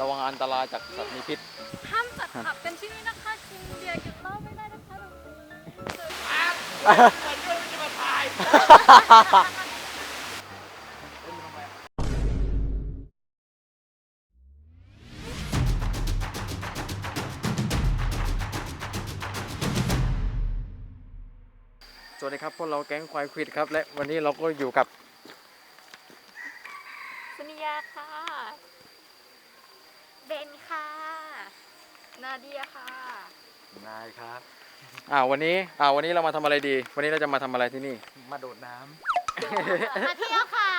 ระวังอันตรายจากสัตว์มีพิษ ห้ามจัดขับกันที่นี่นะคะกินเบียร์กินเหล้าไม่ได้นะคะตรงนี้สวัสดีครับพวกเราแก๊งควายควิดครับ และวันนี้เราก็อยู่กับสุนิยาค่ะ เบนค่ะ นาเดียค่ะ นายครับ อ่าวันนี้อ่าวันนี้เรามาทำอะไรดี วันนี้เราจะมาทำอะไรที่นี่ มาโดดน้มาเที่ยวค่ะ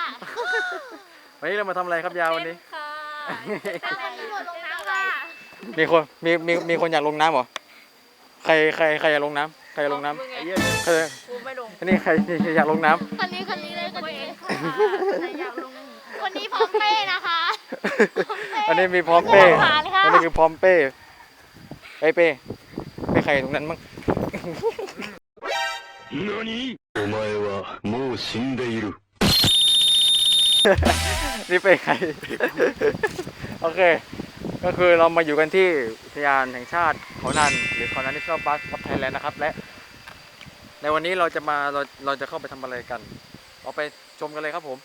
วันนี้เรามาทำอะไรครับยาววันนี้ ค่ะเอาวันนี้หมดลงน้ำค่ะมีคนมีมีมีคนอยากลงน้ำเหรอใครใครใครอยากลงน้ำใครอยากลงน้มึงไงำเยอะำใครกูไม่ลงอันนี้ใครอยากลงน้คนนี้คนนี้เลยคนนี้ค่ะใครอยากลงคนนี้พร้อมเป้นะคะำ อันนี้มีพร้อมเป้ ผ่านค่ะ อันนี้คือพร้อมเป้ไอ้ยเป้เป้ใครตรงนั้นมั้ง 何お前はもう死んでいる。 นี่เป้ใคร โอเค ก็คือเรามาอยู่กันที่อุทยานแห่งชาติเขานันหรือเขานันที่ชอบบัสกับไทยแลนด์นะครับ และ ในวันนี้เราจะมาเราเราจะเข้าไปทำอะไรกันเราไปชมกันเลยครับผม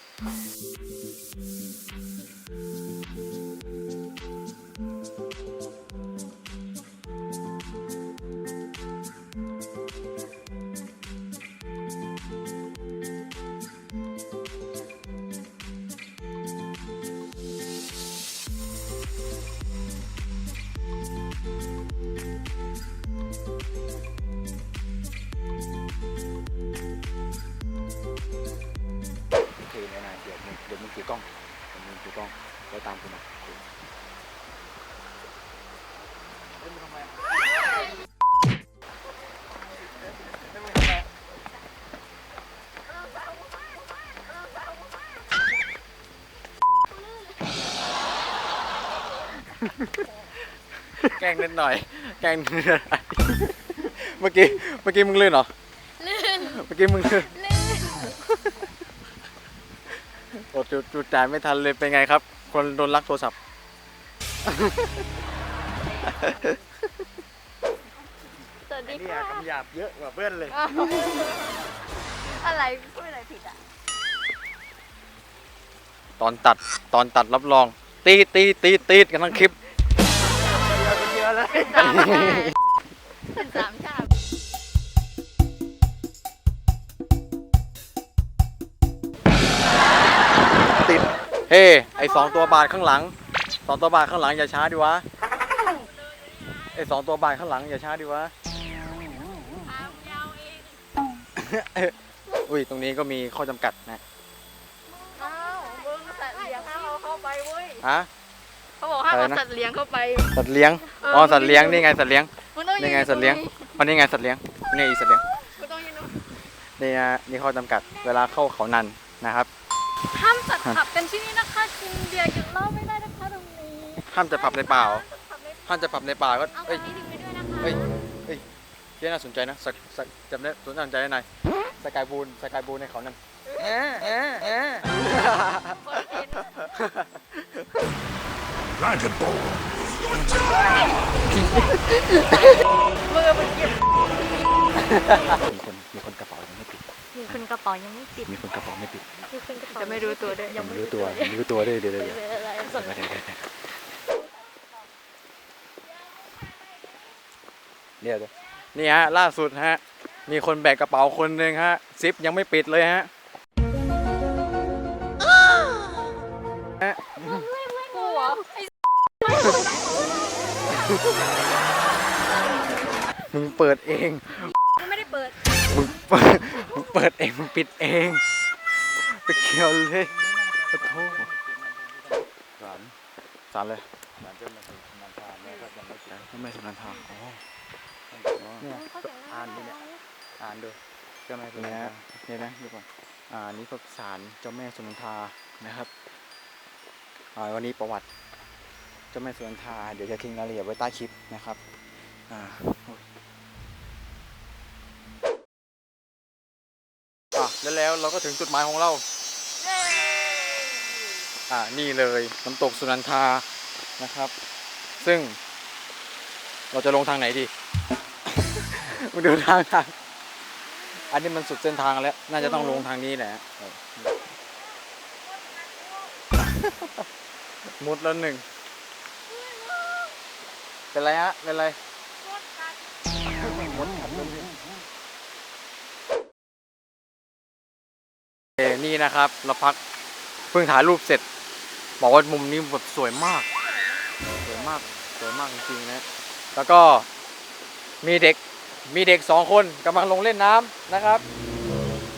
ถือกล้องเดี๋ยวมึงถือกล้องแล้วตามกูมาเฮ้ยมึงทำไมแกล้งนิดหน่อย แกล้งนิดหน่อยเมื่อกี้ เมื่อกี้มึงลื่นเหรอ ลื่น เมื่อกี้มึงลื่น ลื่นโอ้จุดจุดจ่ายไม่ทันเลยเป็นไงครับ คนโดนลักโทรศัพท์ สวัสไอ้ดีเนี่ยค่ะ คำหยาบเยอะกว่าเพื่อนเลย อะไรพูดอะไรผิดอะ ตอนตัดตอนตัดรับรอง ตีตีตีตีดกันทั้งคลิปเยอะเลยเป็นสามช เฮ้ ไอสองตัวบาทข้างหลัง สองตัวบาทข้างหลังอย่าช้าดิวะ ไอสองตัวบาทข้างหลังอย่าช้าดิวะยาวเองอุ้ยตรงนี้ก็มีข้อจำกัดนะ อ้าวมึงสัตว์เลี้ยงห้ามเอาเข้าไปเว้ยฮะ เขาบอกห้ามอะไรเอานะสัตว์เลี้ยงเข้าไป สัตว์เลี้ยงเอออ๋อ สัตว์เลี้ยงนี่ไงสัตว์เลี้ยง มึงต้องนี่ไงสัตว์เลี้ยงมันนี่ไงสัตว์เลี้ยงนี่ไงอีสัตว์เลี้ยงกูต้องยืนตรงนี่ฮะนี่ข้อจำกัดเวลาเข้าเขานันนะครับ ห้ามจัดขับกันที่นี่นะคะกินเบียร์กินเหล้าไม่ได้นะคะตรงนี้ห้ามจะผับในป่าเหรอขับไม่ห้ามจะผับในป่าก็เอาคเอ้ยนนี้ดึงไปด้วยนะคะเฮ้ยเฮ้ยเจ๊น่าสนใจนะสักสักจำได้สนใจได้ไหนสกายบูนสกายบูนในเขานั่นแอะแอะแอะคนกิน Dragon Ball. มือมันเก็บมีคนมีคนกระเป๋ายังไม่ปิดมีคนกระเป๋ายังไม่ปิดมีคนกระเป๋าไม่ปิดมีคนกระเป๋าจะไม่รู้ตัวด้วยยังไม่รู้ตัวยังไม่รู้ตัวด้วยเดี๋ยวเดี๋ยวเดี๋ยวอะไรส่งเดี๋ยวเดี๋ยวเดี๋ยวเดี๋ยวเดี๋ยวนี่ฮะล่าสุดฮะ มีคนแบกกระเป๋าคนหนึ่งฮะซิปยังไม่ปิดเลยฮะกูเหรอไอ้มึงเปิดเอง กูไม่ได้เปิดมึงเปิดมึง เปิดเองมึงปิดเอง ไปเกี่ยวเลยขอโทษสารสารเลยสารเจ้าแม่สุนันทาแม่ก็ยังไม่ปิดทำไมสุนันทาอ๋อเนี่ยอ่านดูเนี่ยอ่านดูเจ้าแม่สุนัเนี่นยทาเนี่ยนะดูก่อนอ่านี่ก็สารเจ้าแม่สุนันทานะครับอ่าวันนี้ประวัติเจ้าแม่สุนันทาเดี๋ยวจะทิ้งรายละเอียดไว้ใต้คลิปนะครับอ่าโอ้ยอะ แล้วแล้วเราก็ถึงจุดหมายของเรา อ่า นี่เลยน้ำตกสุนันทา นะครับ ซึ่ง เราจะลงทางไหนดี มาดูทางทาง อันนี้มันสุดเส้นทางแล้ว น่าจะต้องลงทางนี้แหละเออมุดแล้วหนึ่ง เป็นไรฮะ เป็นไรมดกัดแล้วพี่โอเค นี่นะครับเราพักเพิ่งถ่ายรูปเสร็จ บอกว่ามุมนี้แบบสวยมาก สวยมากสวยมากจริงๆนะ แล้วก็มีเด็กมีเด็กสองคนกำลังลงเล่นน้ำนะครับ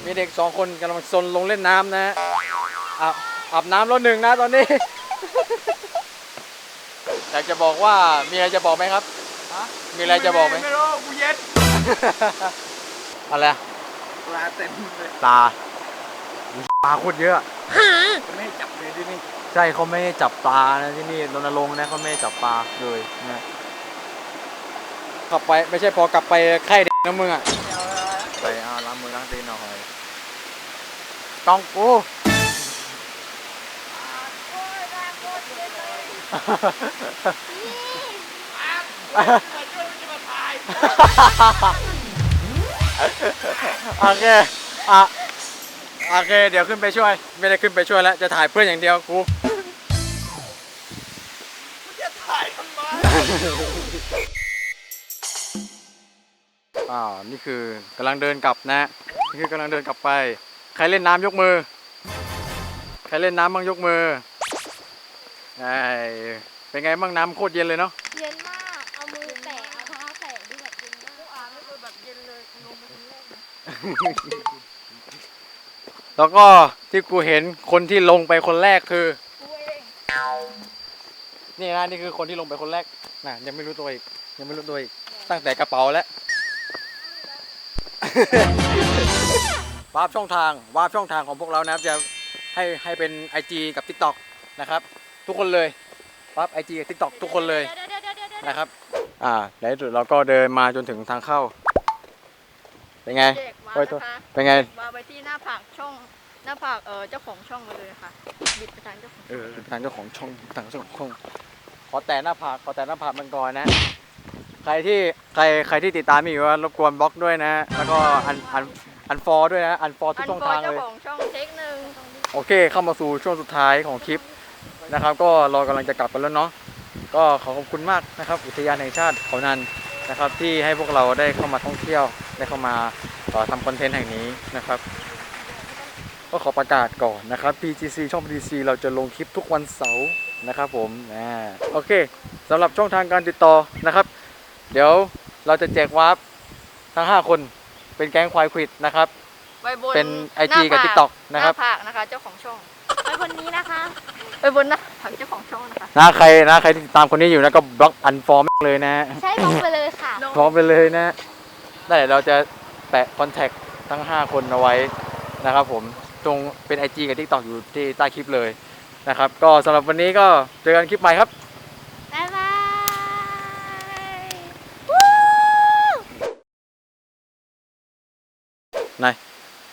มีเด็กสองคนกำลังซนลงเล่นน้ำนะอาบอาบน้ำแล้วหนึ่งนะตอนนี้ อยากจะบอกว่ามีอะไรจะบอกไหมครับ มีอะไรจะบอกไหมไม่รู้กูเย็ดอะไรอะปลาเต็มเลยตาอุ๊ย ปลาโคตรเยอะ ไม่ให้จับเลยที่นี่ใช่เขาไม่ให้จับปลานะที่นี่รณรงค์นะเขาไม่ให้จับปลาเลยนะกลับไปไม่ใช่พอกลับไปไข่เด็กนะมึงอะไปเอาล้างมือล้างตีนหน่อยต้องกูโอเคอะ โอเค เดี๋ยวขึ้นไปช่วย ไม่ได้ขึ้นไปช่วยแล้ว จะถ่ายเพื่อนอย่างเดียวกูอ่าวนี่คือกำลังเดินกลับนะนี่คือกำลังเดินกลับไป ใครเล่นน้ำยกมือ ใครเล่นน้ำบ้างยกมือไอ้เป็นไงบ้างน้ำโคตรเย็นเลยเนาะเย็นมาก เอามือแตะเอาเท้าแตะดูแบบเย็นมากอ่านไม่เคยแบบเย็นเลยลงมาคนแรกนะ แล้วก็ที่กูเห็นคนที่ลงไปคนแรกคือ นี่นะนี่คือคนที่ลงไปคนแรกนะยังไม่รู้ตัวอีกยังไม่รู้ตัวอีกตั้งแต่กระเป๋าแล้ววาร์ปช่องทางวาร์ปช่องทางของพวกเรานะครับจะให้ให้เป็น IG กับ TikTok นะครับ ทุกคนเลยวาร์ป IG กับ TikTok ทุกคนเลยนะครับ อ่าในที่สุดเราก็เดินมาจนถึงทางเข้า เป็นไง เด็กมาโอ้ยนะคะเป็นไงมาไปที่หน้าผากช่อง หน้าผากเออเจ้าของช่องมาเลยค่ะ บิดไปทางเจ้าของเออทางเจ้าของช่องทางเจ้าของช่องขอแต่หน้าผากขอแต่หน้าผากมันก่อนนะ ใครที่ใครใครที่ติดตามมีอยู่ว่ารบกวนบล็อกด้วยนะ แล้วก็อันอันอันฟอด้วยนะ อันฟอทุอักนช่องฟอทางเจ้าเลย ของช่องเทคหนึ่งโอเค เข้ามาสู่ช่วงสุดท้ายของคลิปนะครับ ก็เรากำลังจะกลับกันแล้วเนาะก็ขอขอบคุณมากนะครับ อุทยานแห่งชาติเขานันนะครับ ที่ให้พวกเราได้เข้ามาท่องเที่ยวได้เข้ามาเอ่อ ทำคอนเทนต์แห่งนี้นะครับก็ขอประกาศก่อนนะครับ PGC ช่อง PGC เราจะลงคลิปทุกวันเสาร์นะครับผมอ่าโอเคสำหรับช่องทางการติดต่อนะครับ เดี๋ยวเราจะแจกวาร์ปทั้ง 5 คนเป็นแก๊งควายควิดนะครับ ไว้บนเป็นหน้า IG กับผา TikTok นะครับหน้าผากนะคะ เจ้าของช่องไว้บนนี้นะคะไปบนหน้าผากเจ้าของช่องนะคะนะใครนะใครที่ติดตามคนนี้อยู่นะก็บล็อกอันฟอร์มเลยนะ ใช่ลงไปเลยค่ะพร้อมไปเลยนะได้เดี๋ยวเราจะ แปะคอนแทคทั้ง 5 คนเอาไว้นะครับผมตรงเป็น IG กับ TikTok อยู่ที่ใต้คลิปเลยนะครับก็สำหรับวันนี้ก็เจอกันคลิปใหม่ครับ บ๊ายบาย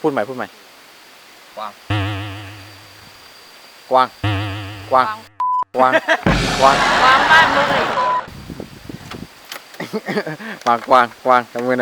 พูดใหม่ พูดใหม่ กวาง กวาง กวาง กวาง กวาง วางบ้านมึงเลย กวางกวางกวางจับมื